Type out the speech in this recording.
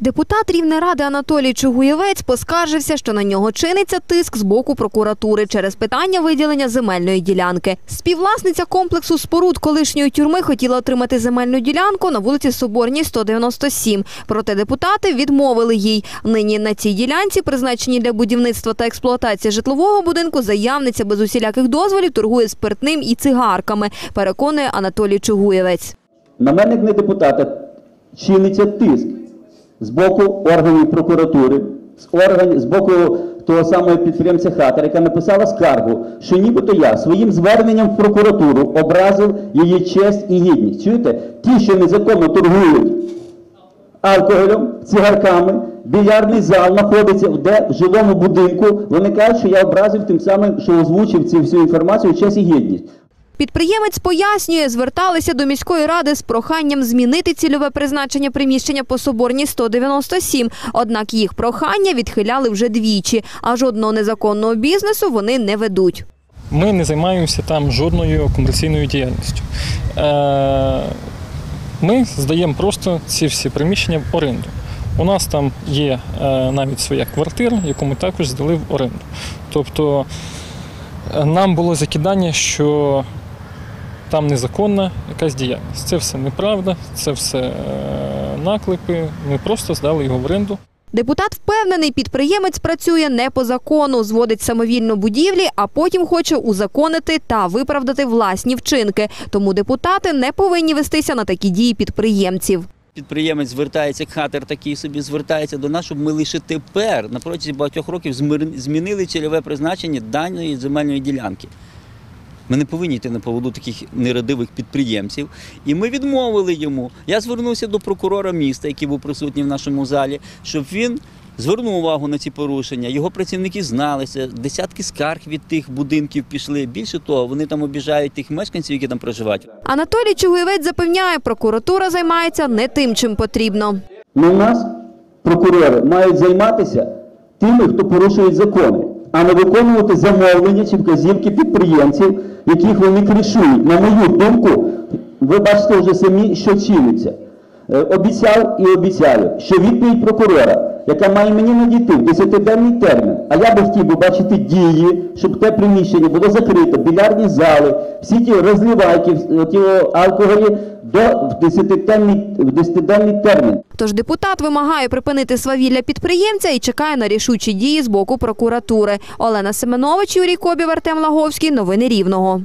Депутат Рівнеради Анатолій Чугуєвець поскаржився, що на нього чиниться тиск з боку прокуратури через питання виділення земельної ділянки. Співвласниця комплексу споруд колишньої тюрми хотіла отримати земельну ділянку на вулиці Соборній, 197. Проте депутати відмовили їй. Нині на цій ділянці, призначеній для будівництва та експлуатації житлового будинку, заявниця без усіляких дозволів торгує спиртним і цигарками, переконує Анатолій Чугуєвець. На мене, не депутата, чиниться тиск з боку органів прокуратури, з, органів, з боку того самого підприємця Хатер, яка написала скаргу, що нібито я своїм зверненням в прокуратуру образив її честь і гідність. Чуєте? Ті, що незаконно торгують алкоголем, цигарками, більярдний зал знаходиться в де в жилому будинку. Вони кажуть, що я образив тим самим, що озвучив цю всю інформацію честь і гідність. Підприємець пояснює, зверталися до міської ради з проханням змінити цільове призначення приміщення по Соборній 197. Однак їх прохання відхиляли вже двічі, а жодного незаконного бізнесу вони не ведуть. Ми не займаємося там жодною комерційною діяльністю. Е, Ми здаємо просто ці всі приміщення в оренду. У нас там є е, навіть своя квартира, яку ми також здали в оренду. Тобто е, нам було закидання, що там незаконна якась діяльність. Це все неправда, це все е, наклепи. Ми просто здали його в оренду. Депутат впевнений, підприємець працює не по закону, зводить самовільно будівлі, а потім хоче узаконити та виправдати власні вчинки. Тому депутати не повинні вестися на такі дії підприємців. Підприємець звертається, хатер такий собі звертається до нас, щоб ми лише тепер, на протязі багатьох років, змінили цільове призначення даної земельної ділянки. Ми не повинні йти на поводу таких нерадивих підприємців. І ми відмовили йому. Я звернувся до прокурора міста, який був присутній в нашому залі, щоб він звернув увагу на ці порушення. Його працівники зналися, десятки скарг від тих будинків пішли. Більше того, вони там обіжають тих мешканців, які там проживають. Анатолій Чугуєвець запевняє, прокуратура займається не тим, чим потрібно. У нас прокурори мають займатися тими, хто порушує закони, а не виконувати замовлення чи вказівки підприємців, яких вони кришують. На мою думку, ви бачите вже самі, що чиниться. Е, Обіцяв і обіцяю, що відповідь прокурора, яка має мені надійти в 10-денний термін, а я би хотів бачити дії, щоб те приміщення було закрито, білярні зали, всі ті розливайки, е, ті алкоголі до в 10-денний, в 10-денний термін. Тож депутат вимагає припинити свавілля підприємця і чекає на рішучі дії з боку прокуратури. Олена Семенович, Юрій Кобів, Артем Лаговський. Новини Рівного.